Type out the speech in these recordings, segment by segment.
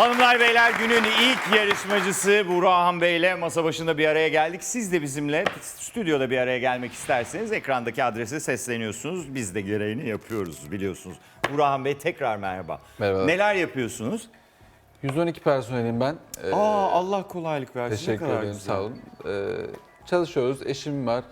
Hanımlar beyler günün ilk yarışmacısı Burhan Bey ile masa başında bir araya geldik. Siz de bizimle stüdyoda bir araya gelmek isterseniz ekrandaki adrese sesleniyorsunuz. Biz de gereğini yapıyoruz biliyorsunuz. Burhan Bey tekrar merhaba. Merhaba. Neler yapıyorsunuz? 112 personelim ben. Ee, Aa Allah kolaylık versin. teşekkür ederim güzel. sağ olun. Ee, çalışıyoruz. Eşim var.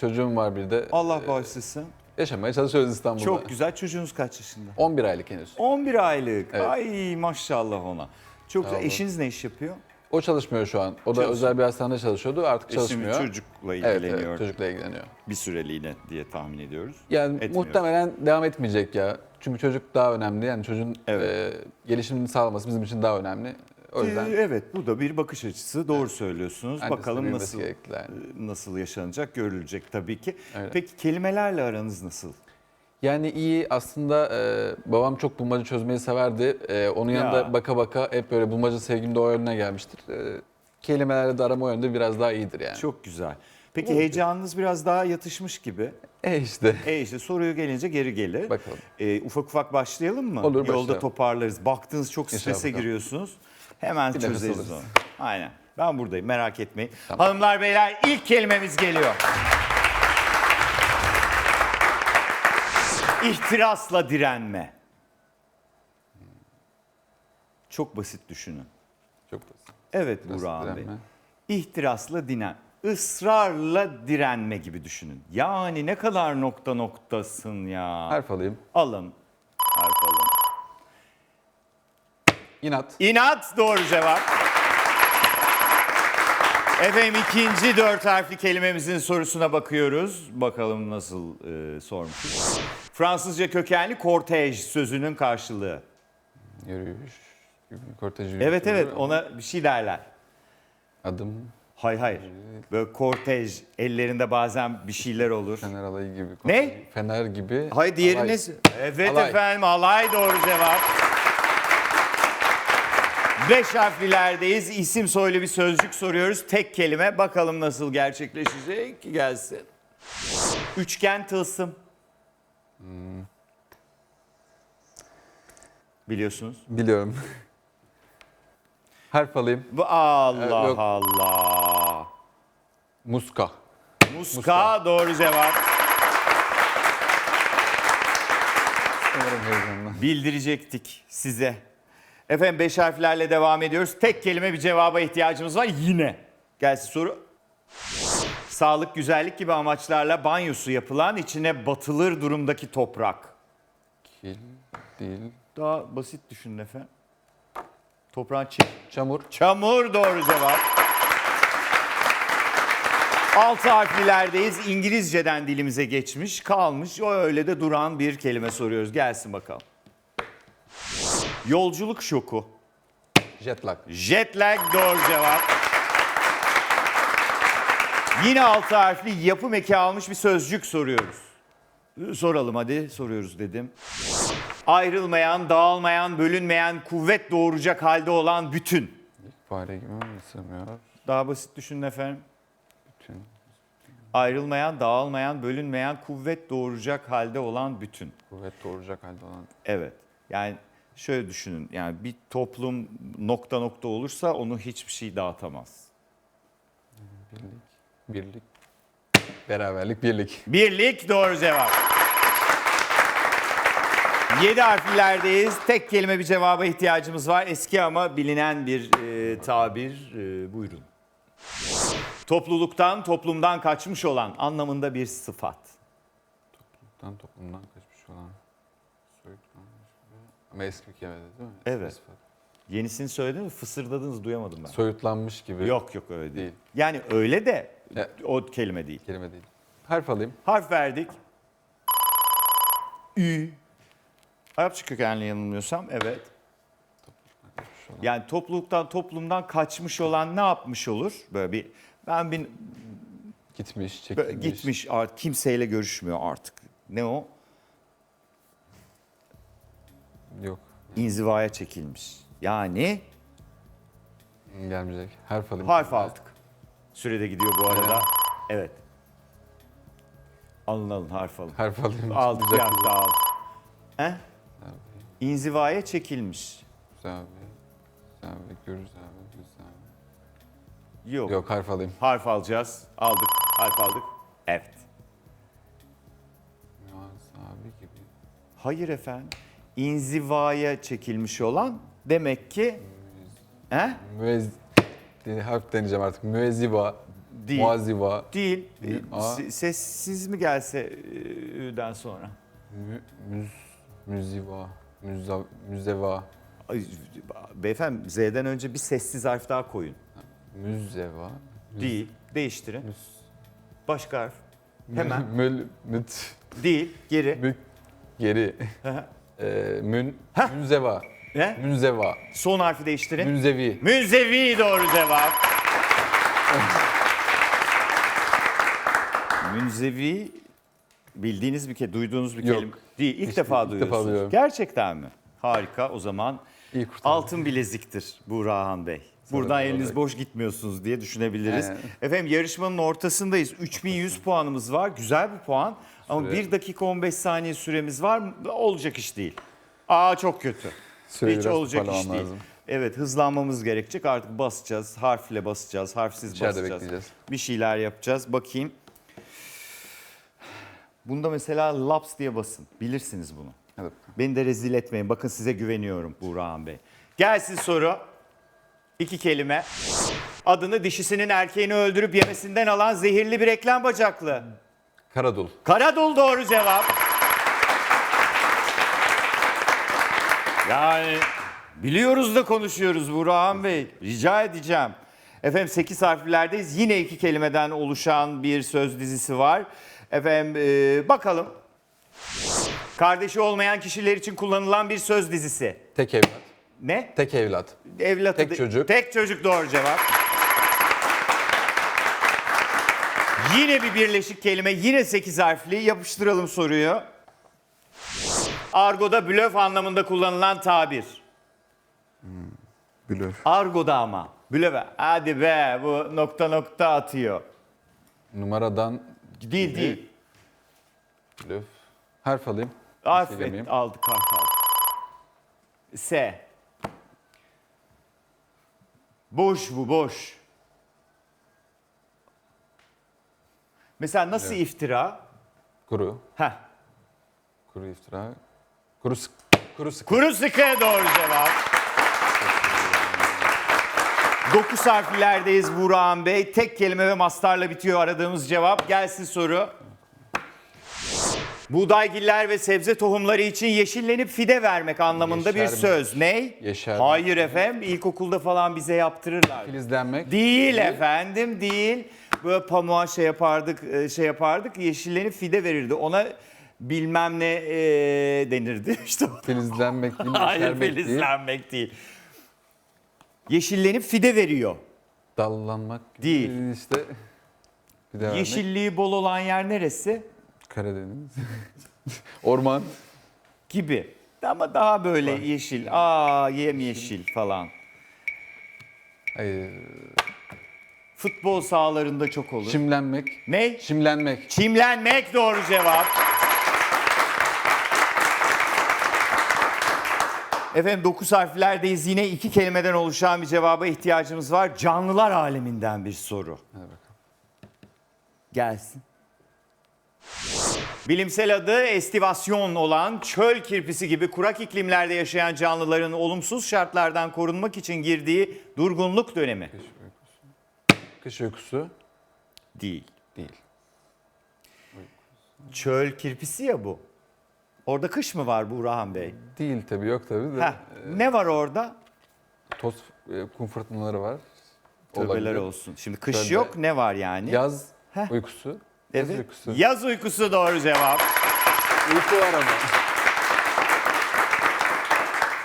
Çocuğum var bir de. Allah Ee, bağışlasın. Yaşamaya çalışıyoruz İstanbul'da. Çok güzel. Çocuğunuz kaç yaşında? 11 aylık henüz. 11 aylık. Evet. Ay maşallah ona. Çok güzel. olun. Eşiniz ne iş yapıyor? O çalışmıyor şu an. O da Çalışmıyor. özel bir hastanede çalışıyordu. Artık Eşim çalışmıyor. çocukla Evet, ilgileniyor. evet, çocukla ilgileniyor. Bir süreliğine diye tahmin ediyoruz. Yani Etmiyor. muhtemelen devam etmeyecek ya. Çünkü çocuk daha önemli. Yani çocuğun Evet. e, gelişimini sağlaması bizim için daha önemli. O yüzden Ee, Evet bu da bir bakış açısı. Doğru söylüyorsunuz. Annesinin Bakalım nasıl yani. nasıl yaşanacak görülecek tabii ki. Öyle. Peki kelimelerle aranız nasıl? Yani iyi aslında e, babam çok bulmaca çözmeyi severdi. E, onun yanında Ya. baka baka hep böyle bulmaca sevgim de o yönüne gelmiştir. E, kelimelerle de arama yönde biraz daha iyidir yani. Çok güzel. Peki heyecanınız biraz daha yatışmış gibi. E işte. E işte soruyu gelince geri gelir. Bakalım. Ee, ufak ufak başlayalım mı? Olur, Yolda başlayalım. toparlarız. Baktınız çok İnşallah strese bakalım. giriyorsunuz. Hemen Bir çözeriz onu. Aynen. Ben buradayım merak etmeyin. Tamam. Hanımlar beyler ilk kelimemiz geliyor. İhtirasla direnme. Çok basit düşünün. Çok basit. Evet Burhan Bey. direnme? İhtirasla dinen. ısrarla direnme gibi düşünün. Yani ne kadar nokta noktasın ya. Harf alayım. Alın. Harf alın. İnat. İnat doğru cevap. Efendim ikinci dört harfli kelimemizin sorusuna bakıyoruz. Bakalım nasıl e, sormuşuz. Fransızca kökenli kortej sözünün karşılığı. Yürüyüş. Kortej yürüyüş. Evet evet olur. ona bir şey derler. Adım. Hayır hayır. Böyle kortej ellerinde bazen bir şeyler olur. Fener alayı gibi. Ne? Fener gibi. Hayır diğeri alay. ne? Evet Alay. efendim alay doğru cevap. Beş harflilerdeyiz. İsim soylu bir sözcük soruyoruz. Tek kelime. Bakalım nasıl gerçekleşecek. Gelsin. Üçgen tılsım. Biliyorsunuz. Biliyorum. Harf alayım. Bu Allah yok. Allah. Muska. Muska, doğru cevap. Sanırım heyecanla. Bildirecektik size. Efendim beş harflerle devam ediyoruz. Tek kelime bir cevaba ihtiyacımız var yine. Gelsin soru. Sağlık, güzellik gibi amaçlarla banyosu yapılan içine batılır durumdaki toprak. Kil. Dil. Daha basit düşünün efendim. Toprağın çi- Çamur. Çamur doğru cevap. Altı harflilerdeyiz. İngilizceden dilimize geçmiş, kalmış. O öyle de duran bir kelime soruyoruz. Gelsin bakalım. Yolculuk şoku. Jetlag. Jet lag doğru cevap. Yine altı harfli yapım eki almış bir sözcük soruyoruz. Soralım hadi soruyoruz dedim. Ayrılmayan, dağılmayan, bölünmeyen, kuvvet doğuracak halde olan bütün. Fare gibi mi sığmıyor? Daha basit düşünün efendim. Bütün. Ayrılmayan, dağılmayan, bölünmeyen, kuvvet doğuracak halde olan bütün. Kuvvet doğuracak halde olan. Evet. Yani şöyle düşünün. Yani bir toplum nokta nokta olursa onu hiçbir şey dağıtamaz. Birlik. Birlik. Beraberlik, birlik. Birlik doğru cevap. Yedi harflilerdeyiz. Tek kelime bir cevaba ihtiyacımız var. Eski ama bilinen bir e, tabir. E, buyurun. Topluluktan, toplumdan kaçmış olan anlamında bir sıfat. Toplumdan toplumdan kaçmış olan. Soyutlanmış. Bir kelime değil mi? Evet. Yenisini söyledin mi? Fısırdadınız duyamadım ben. Soyutlanmış gibi. Yok yok öyle değil. Değil. Yani öyle de Ya- o kelime değil. Kelime değil. Harf alayım. Harf verdik. Ü. Arapça kökenli yanılmıyorsam evet. Yani topluluktan toplumdan kaçmış olan ne yapmış olur? Böyle bir ben bir Gitmiş, çekilmiş. gitmiş artık kimseyle görüşmüyor artık. Ne o? Yok. İnzivaya çekilmiş. Yani Gelmeyecek. Harf alayım. harf aldık. Sürede gidiyor bu arada. Evet. Alın alın harf alın. Harf alayım. Aldık bir Güzel harf daha aldık. He? İnzivaya çekilmiş. Güzel abi, görürüz abi, görürüz abi. Yok. Yok harf alayım. Harf alacağız. Aldık. Harf aldık. Evet. Muazabi gibi. Hayır efendim. İnzivaya çekilmiş olan demek ki he? Müez... harf deneyeceğim artık. Müezziva. Değil. Muazziva. Değil. Aa. Se- Sessiz mi gelse e, ü'den sonra? Mü, müz, müziva. Müza, müzeva. Ay, Beyefendi Z'den önce bir sessiz harf daha koyun. Müzeva. Müz- Değil. Değiştirin. müz- Başka harf. Hemen. Möl, müt, Değil. Geri. mü, geri. Ee, mün, Heh. münzeva. ne? Münzeva. Son harfi değiştirin. Münzevi. Münzevi doğru cevap. Münzevi bildiğiniz bir ke duyduğunuz bir Yok. kelime değil. İlk Hiç- defa ilk defa duyuyorsunuz. duyuyorum. Gerçekten mi? Harika. O zaman İyi kurtardın. altın bileziktir Burhan Bey. Buradan da eliniz olacak. boş gitmiyorsunuz diye düşünebiliriz. Evet. Efendim yarışmanın ortasındayız. 3100 puanımız var. Güzel bir puan. Ama Süre. 1 dakika 15 saniye süremiz var. Olacak iş değil. Aa çok kötü. Süreyi Hiç olacak iş değil. lazım. Evet hızlanmamız gerekecek. Artık basacağız. Harfle basacağız. Harfsiz İçeride basacağız. bekleyeceğiz. Bir şeyler yapacağız. Bakayım. Bunda mesela laps diye basın. Bilirsiniz bunu. Bakalım. Beni de rezil etmeyin. Bakın size güveniyorum Burhan Bey. Gelsin soru. İki kelime. Adını dişisinin erkeğini öldürüp yemesinden alan zehirli bir reklam bacaklı. Karadul. Karadul doğru cevap. Yani biliyoruz da konuşuyoruz Burhan Bey. Rica edeceğim. Efendim 8 harflerdeyiz. Yine iki kelimeden oluşan bir söz dizisi var. Efendim e, bakalım. Kardeşi olmayan kişiler için kullanılan bir söz dizisi. Tek evlat. Ne? Tek evlat. Evlatı Tek çocuk. Tek çocuk doğru cevap. Yine bir birleşik kelime, yine 8 harfli. Yapıştıralım soruyu. Argo'da blöf anlamında kullanılan tabir. Blöf. Argo'da ama. Blöf. Hadi be bu nokta nokta atıyor. Numaradan Değil değil. blöf. Harf alayım. Harf Söylemeyeyim. aldık harf aldık. S. Boş bu boş. Mesela nasıl iftira? Kuru. Heh. Kuru iftira. Kuru sık. Kuru sık. Kuru sıkı doğru cevap. 9 harflerdeyiz Burhan Bey. Tek kelime ve mastarla bitiyor aradığımız cevap. Gelsin soru. Buğdaygiller ve sebze tohumları için yeşillenip fide vermek anlamında bir Yeşermek. söz. Ney? Yeşermek. Hayır efendim. İlkokulda falan bize yaptırırlar. Filizlenmek. Değil efendim, değil. Böyle pamuğa şey yapardık, e, şey yapardık. Yeşillenip fide verirdi. Ona bilmem ne e, denirdi. İşte. Filizlenmek değil. Hayır yeşermek değil. filizlenmek değil. Yeşillenip fide veriyor. Dallanmak Değil. işte. Bir de Yeşilliği bol olan yer neresi? Karadeniz. Orman. Gibi. Ama daha böyle yeşil. Aa yemyeşil falan. Futbol sahalarında çok olur. çimlenmek. ne? Çimlenmek. Çimlenmek doğru cevap. Efendim 9 harflerdeyiz. Yine iki kelimeden oluşan bir cevaba ihtiyacımız var. Canlılar aleminden bir soru. Gelsin. Bilimsel adı estivasyon olan çöl kirpisi gibi kurak iklimlerde yaşayan canlıların olumsuz şartlardan korunmak için girdiği durgunluk dönemi. Kış uykusu. Kış uykusu Değil. değil. Çöl kirpisi ya bu. Orada kış mı var Burhan Bey? Değil tabii yok tabii de. Heh, ne var orada? Toz e, kum fırtınaları var. Tövbeler Olabilir. olsun. Şimdi kış Şöyle- yok ne var yani? Yaz Heh. uykusu. Yaz Evet. uykusu. Yaz uykusu doğru cevap. Uyku var ama.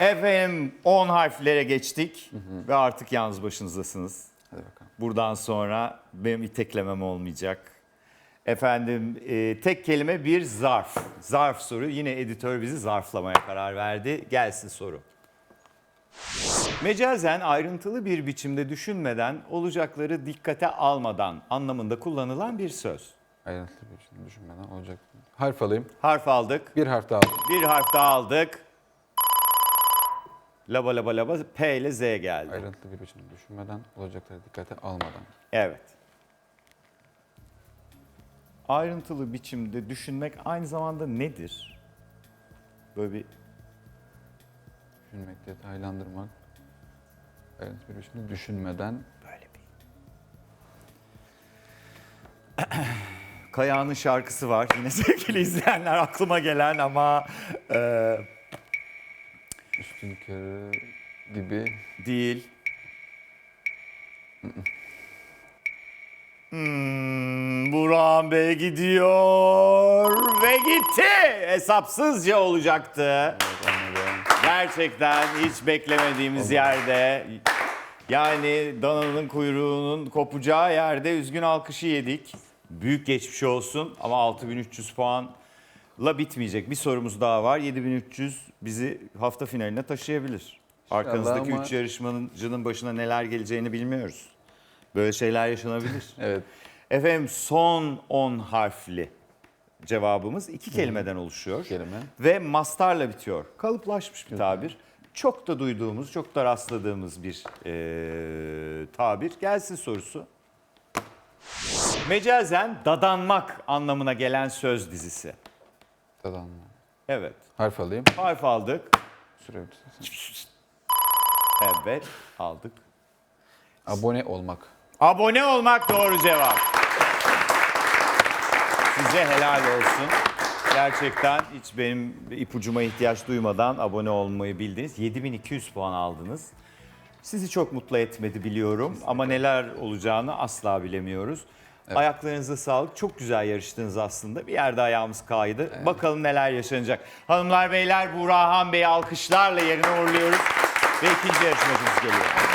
Efendim 10 harflere geçtik ve artık yalnız başınızdasınız. Hadi bakalım. Buradan sonra benim iteklemem olmayacak. Efendim e, tek kelime bir zarf. Zarf soru. Yine editör bizi zarflamaya karar verdi. Gelsin soru. Mecazen ayrıntılı bir biçimde düşünmeden, olacakları dikkate almadan anlamında kullanılan bir söz. Ayrıntılı bir şey düşünmeden olacak. Harf alayım. Harf aldık. Bir harf daha aldım. Bir harf daha aldık. Laba laba laba P ile Z geldi. Ayrıntılı bir biçimde düşünmeden olacakları dikkate almadan. Evet. Ayrıntılı biçimde düşünmek aynı zamanda nedir? Böyle bir Düşünmek, detaylandırmak. Ayrıntılı bir biçimde düşünmeden Kayağının şarkısı var. Yine sevgili izleyenler aklıma gelen ama e, üstün körü gibi değil. Hmm, Burhan Bey gidiyor ve gitti. Hesapsızca olacaktı. anladım. Gerçekten hiç beklemediğimiz yerde yani dananın kuyruğunun kopacağı yerde üzgün alkışı yedik. Büyük geçmiş olsun ama 6300 puanla bitmeyecek. Bir sorumuz daha var. 7300 bizi hafta finaline taşıyabilir. Arkanızdaki ama- 3 yarışmacının başına neler geleceğini bilmiyoruz. Böyle şeyler yaşanabilir. Evet. Efendim son 10 harfli cevabımız iki kelimeden oluşuyor. Kelime. Ve mastarla bitiyor. Kalıplaşmış bir tabir. Çok da duyduğumuz, çok da rastladığımız bir eee, tabir. Gelsin sorusu. Mecazen dadanmak anlamına gelen söz dizisi. Dadanma. Evet. Harf alayım. Harf aldık. Süre bitirsin. Evet aldık. Abone olmak. Abone olmak doğru cevap. Size helal olsun. Gerçekten hiç benim ipucuma ihtiyaç duymadan abone olmayı bildiniz. 7200 puan aldınız. Sizi çok mutlu etmedi biliyorum ama neler olacağını asla bilemiyoruz. Ayaklarınıza sağlık. Çok güzel yarıştınız aslında. Bir yerde ayağımız kaydı. Bakalım neler yaşanacak. Hanımlar beyler Buğra Han Bey'i alkışlarla yerine uğurluyoruz. Ve ikinci yarışmacımız geliyor.